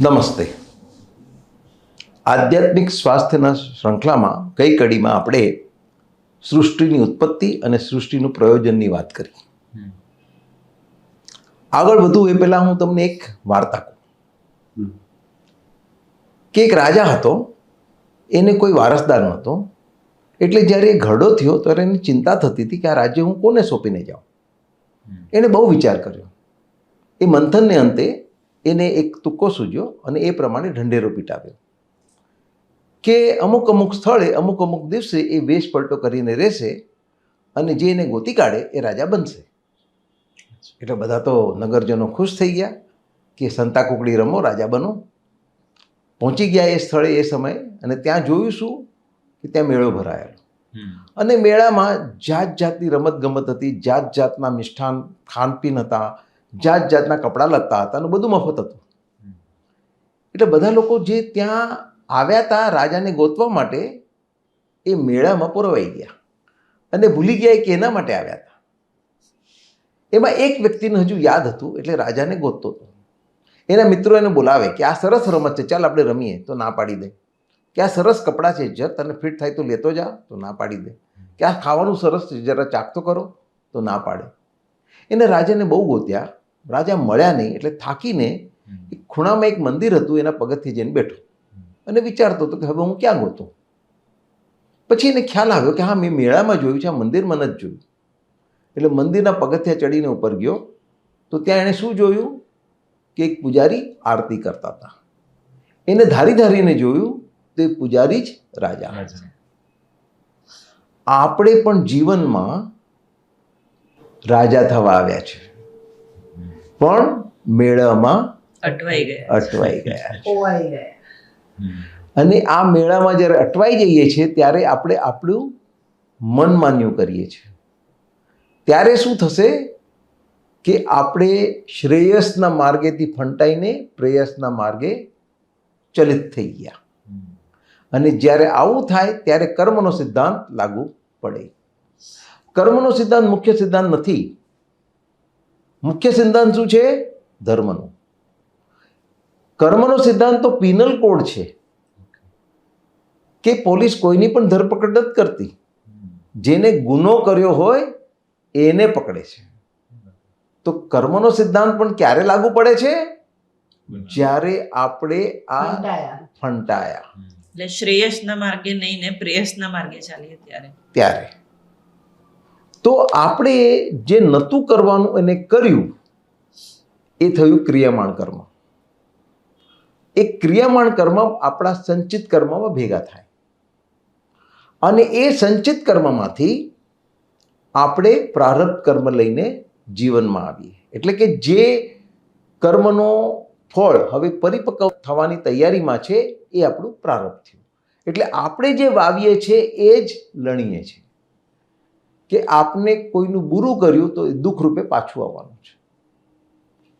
નમસ્તે. આધ્યાત્મિક સ્વાસ્થ્યના શૃંખલામાં કઈ કડીમાં આપણે સૃષ્ટિની ઉત્પત્તિ અને સૃષ્ટિનું પ્રયોજનની વાત કરી. આગળ વધુ એ પહેલાં હું તમને એક વાર્તા કહું. કે એક રાજા હતો એને કોઈ વારસદાર નહોતો એટલે જ્યારે એ ઘરડો થયો ત્યારે એની ચિંતા થતી હતી કે આ રાજ્ય હું કોને સોંપીને જાઉં? એણે બહુ વિચાર કર્યો. એ મંથનને અંતે એને એક તુક્કો સૂજ્યો અને એ પ્રમાણે ઢંઢેરો પીટાવ્યો. કે અમુક અમુક સ્થળે અમુક અમુક દિવસે એ વેશ પલટો કરીને રહેશે અને જે એને ગોતી કાઢે એ રાજા બનશે. એટલે બધા તો નગરજનો ખુશ થઈ ગયા કે સંતા કુકડી રમો રાજા બનો. પહોંચી ગયા એ સ્થળે એ સમયે અને ત્યાં જોયું શું? કે ત્યાં મેળો ભરાયેલો. અને મેળામાં જાત જાતની રમત ગમત હતી જાત જાતના મિષ્ઠાન ખાનપીન હતા જાત જાતના કપડાં લગતા હતા અને બધું મફત હતું. એટલે બધા લોકો જે ત્યાં આવ્યા હતા રાજાને ગોતવા માટે, એ મેળામાં પુરવાઈ ગયા. અને ભૂલી ગયા કે એના માટે આવ્યા હતા. એમાં એક વ્યક્તિને હજુ યાદ હતું, એટલે રાજાને ગોતતો હતો. એના મિત્રો એને બોલાવે કે, આ સરસ રમત છે, ચાલ આપણે રમીએ, તો ના પાડી દે. કે આ સરસ કપડાં છે, જર તને ફિટ થાય તો લેતો જા, તો ના પાડી દે. કે આ ખાવાનું સરસ છે, જરા ચાખતો કરો, તો ના પાડે. એને રાજાને બહુ ગોત્યા. રાજા મળ્યા નહીં એટલે થાકીને એક ખૂણામાં એક મંદિર હતું એના પગથિયે જઈને બેઠો. અને વિચારતો હતો કે હવે હું ક્યાં ગોતો? પછી એને ખ્યાલ આવ્યો કે હા મેં મેળામાં જોયું છે આ મંદિરમાં નથી જોયું. એટલે મંદિરના પગથિયા ચડીને ઉપર ગયો. તો ત્યાં એણે શું જોયું? કે એક પૂજારી આરતી કરતા હતા. એને ધારી ધારીને જોયું તો એ પૂજારી જ રાજા. આપણે પણ જીવનમાં રાજા થવા આવ્યા છે. પણ મેળામાં અટવાઈ ગયા અટવાઈ ગયા ખોવાઈ ગયા. અને આ મેળામાં જ્યારે અટવાઈ જઈએ છીએ ત્યારે આપણે આપણું મન માન્યું કરીએ છીએ. ત્યારે શું થશે કે આપણે શ્રેયસના માર્ગેથી ફંટાઈને પ્રેયસના માર્ગે ચલિત થઈ ગયા. અને જ્યારે આવું થાય ત્યારે કર્મનો સિદ્ધાંત લાગુ પડે. કર્મનો સિદ્ધાંત મુખ્ય સિદ્ધાંત નથી. મુખ્ય સિદ્ધાંત શું છે? ધર્મનો. કર્મનો સિદ્ધાંત તો પિનલ કોડ છે. કે પોલીસ કોઈની પણ ધરપકડ નથી કરતી. જેને ગુનો કર્યો હોય એને પકડે છે. તો કર્મનો સિદ્ધાંત પણ ક્યારે લાગુ પડે છે? જ્યારે આપણે આ ફંટાયા. એટલે શ્રેયસના માર્ગે નહીં ને પ્રેયસના માર્ગે ચાલીએ ત્યારે. ત્યારે. તો આપણે જે નહોતું કરવાનું એને કર્યું, એ થયું ક્રિયામાણ કર્મ. એ ક્રિયામાણ કર્મ આપણા સંચિત કર્મમાં ભેગા થાય. અને એ સંચિત કર્મમાંથી આપણે પ્રારબ્ધ કર્મ લઈને જીવનમાં આવીએ. એટલે કે જે કર્મનો ફળ હવે પરિપક્વ થવાની તૈયારીમાં છે, એ આપણું પ્રારબ્ધ થયું. એટલે આપણે જે વાવીએ છીએ એ જ લણીએ છીએ. કે આપને કોઈનું બુરું કર્યું તો એ દુઃખ રૂપે પાછું આવવાનું છે.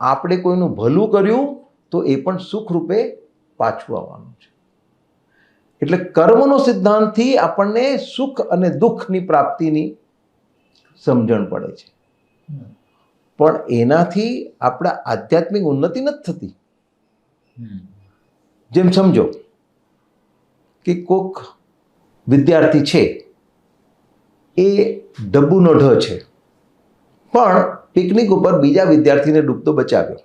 આપણે કોઈનું ભલું કર્યું તો એ પણ સુખ રૂપે પાછું આવવાનું છે. એટલે કર્મનો સિદ્ધાંતથી આપણને સુખ અને દુઃખની પ્રાપ્તિની સમજણ પડે છે. પણ એનાથી આપણા આધ્યાત્મિક ઉન્નતિ નથી થતી. જેમ સમજો કે કોક વિદ્યાર્થી છે એ ડબ્બુનો ઢ છે. પણ પિકનિક ઉપર બીજા વિદ્યાર્થીને ડૂબતો બચાવ્યો.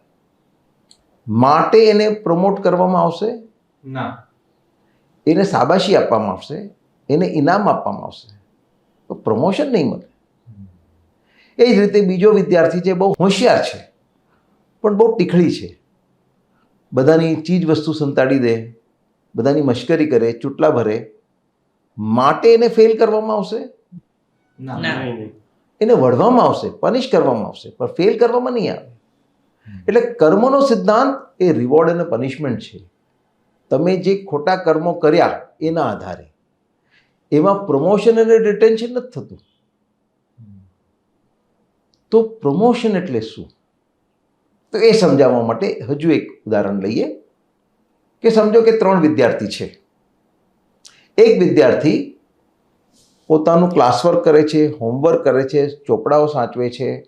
માટે એને પ્રમોટ કરવામાં આવશે? ના. એને શાબાશી આપવામાં આવશે? એને ઇનામ આપવામાં આવશે? તો પ્રમોશન નહીં મળે. એ જ રીતે બીજો વિદ્યાર્થી છે બહુ હોશિયાર છે પણ બહુ ટીખળી છે. બધાની ચીજ વસ્તુ સંતાડી દે બધાની મશ્કરી કરે ચૂંટલા ભરે. માટે એને ફેલ કરવામાં આવશે. એને વળવામાં આવશે પનિશ કરવામાં આવશે પણ ફેલ કરવામાં નહીં આવે. એટલે કર્મનો સિદ્ધાંત એ રિવોર્ડ અને પનિશમેન્ટ છે. તમે જે ખોટા કર્મો કર્યા એના આધારે. એમાં પ્રમોશન અને ડિટેન્શન નથી થતું. તો પ્રમોશન એટલે શું? તો એ સમજાવવા માટે હજુ એક ઉદાહરણ લઈએ કે સમજો કે ત્રણ વિદ્યાર્થી છે. એક વિદ્યાર્થી પોતાનું ક્લાસવર્ક કરે છે હોમવર્ક કરે છે, ચોપડાઓ સાચવે છે,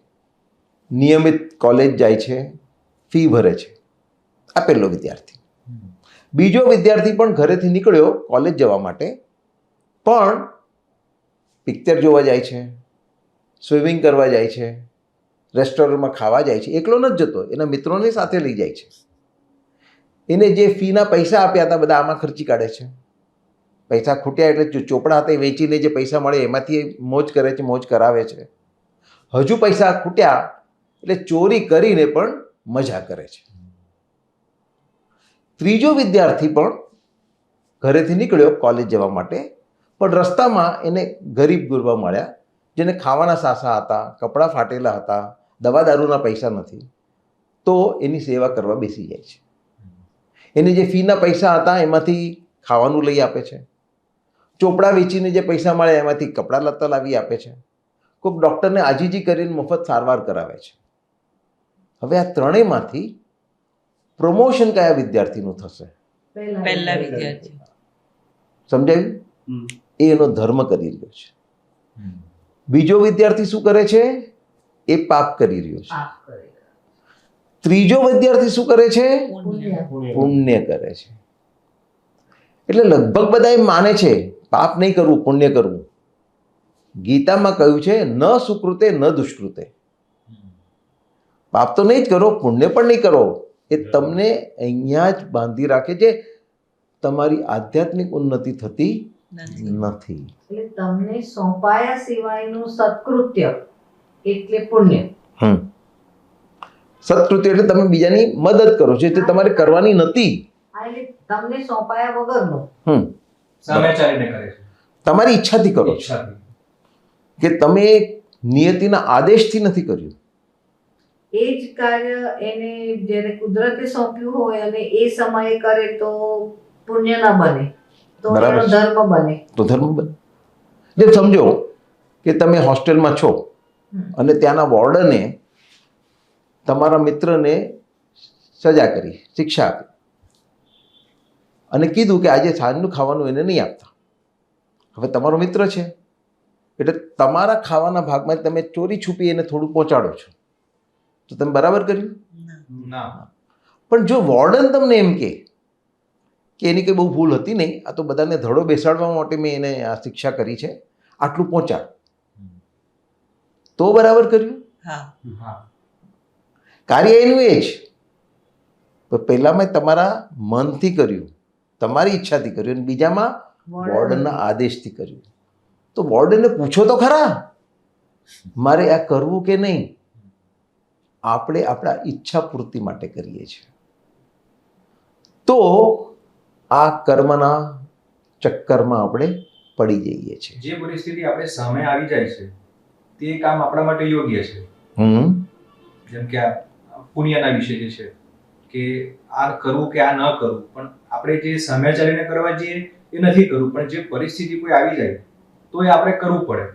નિયમિત કોલેજ જાય છે ફી ભરે છે. આ પહેલો વિદ્યાર્થી. બીજો વિદ્યાર્થી પણ ઘરેથી નીકળ્યો કોલેજ જવા માટે, પણ પિક્ચર જોવા જાય છે સ્વિમિંગ કરવા જાય છે રેસ્ટોરન્ટમાં ખાવા જાય છે, એકલો નથી જતો, એના મિત્રોને સાથે લઈ જાય છે. એને જે ફીના પૈસા આપ્યા હતા, બધા આમાં ખર્ચી કાઢે છે. પૈસા ખૂટ્યા એટલે ચોપડા હતા એ વેચીને જે પૈસા મળે એમાંથી મોજ કરે છે, મોજ કરાવે છે. હજુ પૈસા ખૂટ્યા એટલે ચોરી કરીને પણ મજા કરે છે. ત્રીજો વિદ્યાર્થી પણ ઘરેથી નીકળ્યો કોલેજ જવા માટે, પણ રસ્તામાં એને ગરીબ ગુરબા મળ્યા, જેને ખાવાના સાસા હતા, કપડાં ફાટેલા હતા દવા દારૂના પૈસા નથી, તો એની સેવા કરવા બેસી જાય છે. એની જે ફીના પૈસા હતા એમાંથી ખાવાનું લઈ આપે છે. ચોપડા વેચીને જે પૈસા મળે એમાંથી કપડાં લત્તા લાવી આપે છે. કોઈક ડૉક્ટરને આજીજી કરીને મફત સારવાર કરાવે છે. હવે આ ત્રણેયમાંથી પ્રમોશન કયા વિદ્યાર્થીનું થશે? પહેલા વિદ્યાર્થી. સમજાયું? એ એનો ધર્મ કરી રહ્યો છે. બીજો વિદ્યાર્થી શું કરે છે? એ પાપ કરી રહ્યો છે. ત્રીજો વિદ્યાર્થી શું કરે છે? પુણ્ય. પુણ્ય કરે છે. એટલે લગભગ બધા એમ માને છે પાપ નહીં કરવું પુણ્ય કરવું. ગીતામાં કહ્યું છે ન સુકૃતે ન દુષ્કૃતે. પાપ તો નહીં જ કરો પુણ્ય પણ નહીં કરો. એ તમને અહીંયા જ બાંધી રાખે છે તમારી આધ્યાત્મિક ઉન્નતિ થતી નથી. એટલે તમને સોંપાયા સિવાયનું સત્કૃત્ય એટલે પુણ્ય. હમ. સત્કૃત્ય એટલે તમે બીજાની મદદ કરો છો એટલે તમારે કરવાની નથી. એટલે તમને સોંપાયા વગરનું. હમ. સામે ચાલીને કરે છે. તમારી ઈચ્છાથી કરો છો? કે તમે નિયતિના આદેશથી નથી કર્યું? એ જ કાર્ય એને જ્યારે કુદરતે સોંપ્યું હોય અને એ સમયે કરે તો પુણ્ય ના બને. તો. ધર્મ બને. તો ધર્મ બને. જે સમજો કે તમે હોસ્ટેલમાં છો અને ત્યાંના વોર્ડને તમારા મિત્રને સજા કરી શિક્ષા આપી. અને કીધું કે આજે સાંજનું ખાવાનું એને નહીં આપતા. હવે તમારો મિત્ર છે. એટલે તમારા ખાવાના ભાગમાં તમે ચોરી છુપી એને થોડું પહોંચાડો છો. તો તમે બરાબર કર્યું? પણ જો વોર્ડન તમને એમ કે કે એની કંઈ બહુ ભૂલ હતી નહીં આ તો બધાને ધડો બેસાડવા માટે મેં એને આ શિક્ષા કરી છે આટલું પહોંચાડ. તો બરાબર કર્યું? હા. હા. કાર્ય એનું એ જ. તો પહેલાં મેં તમારા મનથી કર્યું. તમારી ઈચ્છાથી કર્યું અને બીજામાં વોર્ડનના આદેશથી કર્યું. તો વોર્ડનને પૂછો તો ખરા. મારે આ કરવું કે નહીં? આપણે આપણા ઈચ્છા પૂર્તિ માટે કરીએ છીએ. તો આ કર્મના ચક્કરમાં આપણે પડી જઈએ છીએ. જે પરિસ્થિતિ આપણે સામે આવી જાય છે તે કામ આપણા માટે યોગ્ય છે. હમ. જેમ કે આ પુણ્યના વિશે જે છે. કે આ કરવું કે આ ન કરવું. પણ આપણે જે સામે ચાલીને કરવા જઈએ એ નથી કરવું. પણ જે પરિસ્થિતિ કોઈ આવી જાય તો એ આપણે કરવું પડે.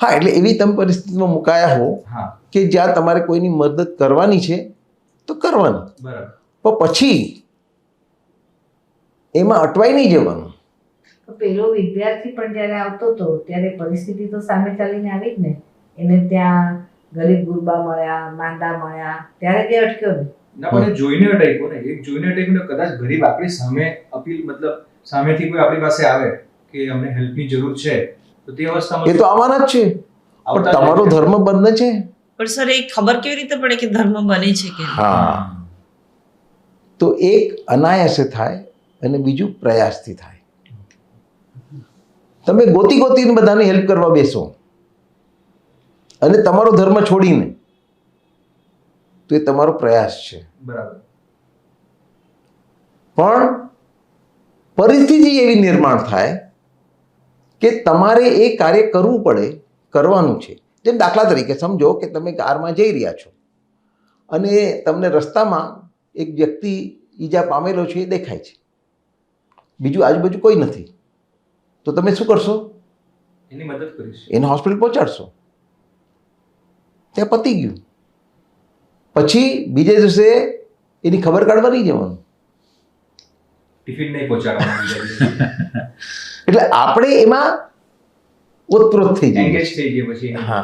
હા એટલે એવી તમે પરિસ્થિતિમાં મુકાયા હો હા. કે જ્યાં તમારે કોઈની મદદ કરવાની છે તો કરવાની. બરાબર. પણ પછી એમાં અટવાઈ નહીં જવાનું. તો પેલો વિદ્યાર્થી પણ જ્યારે આવતો હતો ત્યારે પરિસ્થિતિ તો સામે ચાલીને આવી જ ને. એને ત્યાં ગરીબ ગુરબા મળ્યા માંદા મળ્યા ત્યારે જે અટક્યો ને. ના પણ જોઈને અટક્યો ને. એક જોઈને અટક્યો ને કદાચ ગરીબ આપણી સામે અપીલ મતલબ સામેથી કોઈ આપણી પાસે આવે કે અમને હેલ્પની જરૂર છે તો તે અવસ્થામાં એ તો આવવાના જ છે. પણ તમારો ધર્મ બંધ છે. પણ સર એ ખબર કેવી રીતે પડે કે ધર્મ બને છે કે હા. તો એક અનાયાસે થાય અને બીજું પ્રયાસથી થાય. તમે ગોતી ગોતીને બધાને હેલ્પ કરવા બેસો. અને તમારો ધર્મ છોડીને તો એ તમારો પ્રયાસ છે. બરાબર. પણ પરિસ્થિતિ એવી નિર્માણ થાય કે તમારે એ કાર્ય કરવું પડે કરવાનું છે. જેમ દાખલા તરીકે સમજો કે તમે કારમાં જઈ રહ્યા છો અને તમને રસ્તામાં એક વ્યક્તિ ઈજા પામેલો છે એ દેખાય છે. બીજું આજુબાજુ કોઈ નથી. તો તમે શું કરશો? એની મદદ કરીશ. એને હોસ્પિટલ પહોંચાડશો. ત્યાં પતી ગયું. પછી બીજે દિવસે એની ખબર કાઢવા નહીં જવાનું. ટિફિન નહીં પહોંચાડવાનું એટલે આપણે એમાં ઓતપ્રોત થઈ જઈએ એંગેજ થઈ જઈએ પછી હા.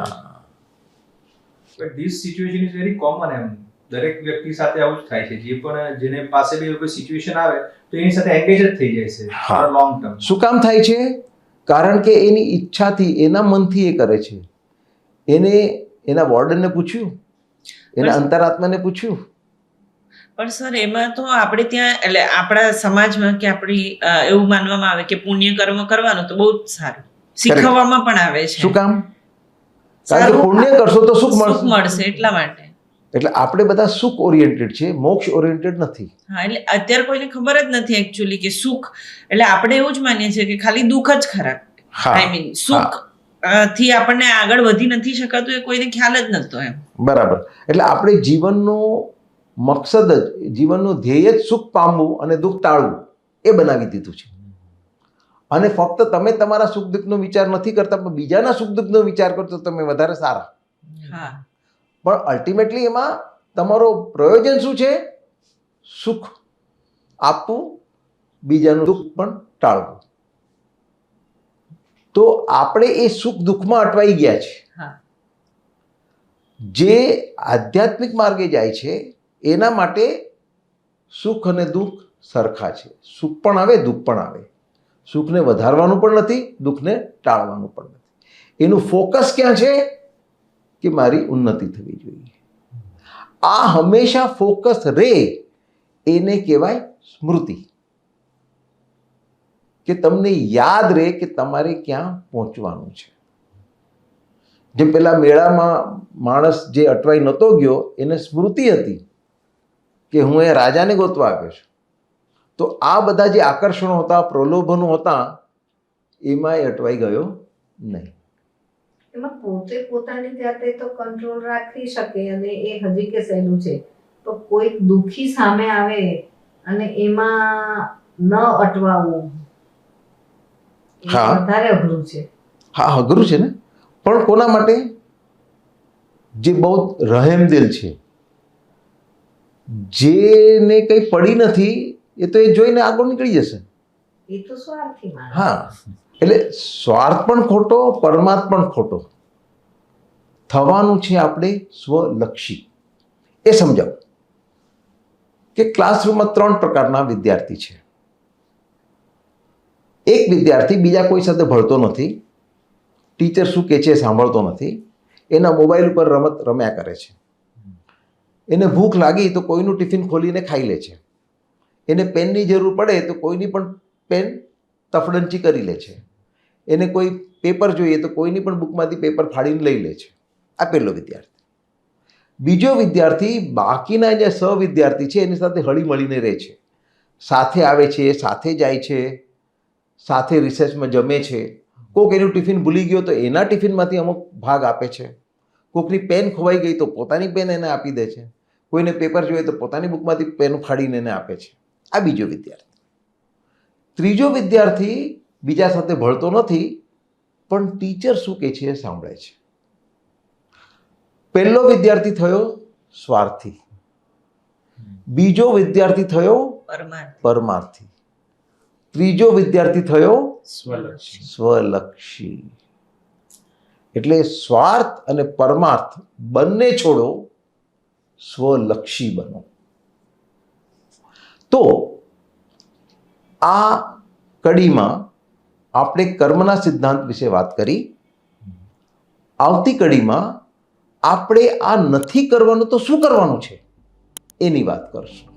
But this situation is very common એમ. દરેક વ્યક્તિ સાથે આવું જ થાય છે. જે પણ જેને પાસે બી કોઈ સિચ્યુએશન આવે તો એની સાથે એંગેજ જ થઈ જાય છે. હા. લોંગ ટર્મ શું કામ થાય છે? કારણ કે એની ઈચ્છાથી એના મનથી એ કરે છે. એને એના વોર્ડનને પૂછ્યું એના અંતરાત્માને પૂછ્યું? પણ સર એમાં તો આપણે ત્યાં એટલે આપણા સમાજમાં કે આપણી એવું માનવામાં આવે કે પુણ્ય કર્મ કરવાનું તો બહુ જ સારું. શીખવવામાં પણ આવે છે. શું કામ? કારણ કે પુણ્ય કરશો તો સુખ મળશે. મળશે એટલા માટે. એટલે આપણે બધા સુખ ઓરિએન્ટેડ છે મોક્ષ ઓરિએન્ટેડ નથી. હા એટલે અત્યારે કોઈને ખબર જ નથી એકચ્યુઅલી કે સુખ એટલે આપણે એવું જ માનીએ છીએ કે ખાલી દુઃખ જ ખરાબ. આઈ મીન સુખથી આપણને આગળ વધી નથી શકાતું એ કોઈને ખ્યાલ જ નતો એમ. બરાબર. એટલે આપણે જીવનનો મકસદ જ જીવનનું ધ્યેય જ સુખ પામવું અને દુઃખ ટાળવું એ બનાવી દીધું છે. અને ફક્ત તમે તમારા સુખ દુઃખનો વિચાર નથી કરતા પણ બીજાના સુખ દુઃખનો વિચાર કરતો તો તમે વધારે સારા. પણ અલ્ટિમેટલી એમાં તમારો પ્રયોજન શું છે? સુખ આપવું બીજાનું દુઃખ પણ ટાળવું. તો આપણે એ સુખ દુઃખમાં અટવાઈ ગયા છે. હા. જે આધ્યાત્મિક માર્ગે જાય છે, એના માટે સુખ અને દુઃખ સરખા છે. સુખ પણ આવે, દુઃખ પણ આવે. સુખને વધારવાનું પણ નથી, દુઃખને ટાળવાનું પણ નથી. એનું ફોકસ ક્યાં છે? કે મારી ઉન્નતિ થવી જોઈએ. આ હંમેશા ફોકસ રે, એને કહેવાય સ્મૃતિ. કે તમને યાદ રહે કે તમારે ક્યાં પહોંચવાનું છે. જેમ પેલા મેળામાં માણસ જે અટવાઈ નહોતો ગયો એને સ્મૃતિ હતી કે હું એ રાજાને ગોતવા આવ્યો છું. તો આ બધા જે આકર્ષણો હતા પ્રલોભનો હતા એમાં એ અટવાઈ ગયો નહીં. એમાં પોતે પોતાની જાતે તો કંટ્રોલ રાખી શકે અને એ હજી કે સહેલું છે. તો કોઈક દુઃખી સામે આવે અને એમાં ન અટવાવું. હા. વધારે અઘરું છે. હા અઘરું છે ને? પણ કોના માટે? જે બહુ રહેમદિલ છે. જેને કંઈ પડી નથી એ તો એ જોઈને આગળ નીકળી જશે. હા એટલે સ્વાર્થ પણ ખોટો પરમાર્થ પણ ખોટો. થવાનું છે આપણે સ્વલક્ષી. એ સમજાવો. કે ક્લાસરૂમમાં ત્રણ પ્રકારના વિદ્યાર્થી છે. એક વિદ્યાર્થી બીજા કોઈ સાથે ભળતો નથી. ટીચર શું કહે છે સાંભળતો નથી. એના મોબાઈલ ઉપર રમત રમ્યા કરે છે. એને ભૂખ લાગી તો કોઈનું ટિફિન ખોલીને ખાઈ લે છે. એને પેનની જરૂર પડે તો કોઈની પણ પેન તફડંચી કરી લે છે. એને કોઈ પેપર જોઈએ તો કોઈની પણ બુકમાંથી પેપર ફાડીને લઈ લે છે. આ પહેલો વિદ્યાર્થી. બીજો વિદ્યાર્થી બાકીના જે સહવિદ્યાર્થી છે એની સાથે હળી મળીને રહે છે. સાથે આવે છે, સાથે જાય છે, સાથે રિસર્ચમાં જમે છે. કોક એનું ટિફિન ભૂલી ગયો તો એના ટિફિનમાંથી અમુક ભાગ આપે છે. કોકની પેન ખોવાઈ ગઈ તો પોતાની પેન એને આપી દે છે. કોઈને પેપર જોઈએ તો પોતાની બુકમાંથી પેન ફાડીને એને આપે છે. આ બીજો વિદ્યાર્થી. ત્રીજો વિદ્યાર્થી બીજા સાથે ભળતો નથી પણ ટીચર શું કહે છે એ સાંભળે છે. પહેલો વિદ્યાર્થી થયો સ્વાર્થી. બીજો વિદ્યાર્થી થયો પરમાર્થી. ત્રીજો વિદ્યાર્થી થયો સ્વલક્ષી. એટલે સ્વાર્થ અને પરમાર્થ બંને છોડો સ્વલક્ષી બનો. તો આ કડીમાં આપણે કર્મના સિદ્ધાંત વિશે વાત કરી. આવતી કડીમાં આપણે આ નથી કરવાનું તો શું કરવાનું છે? એની વાત કરશું.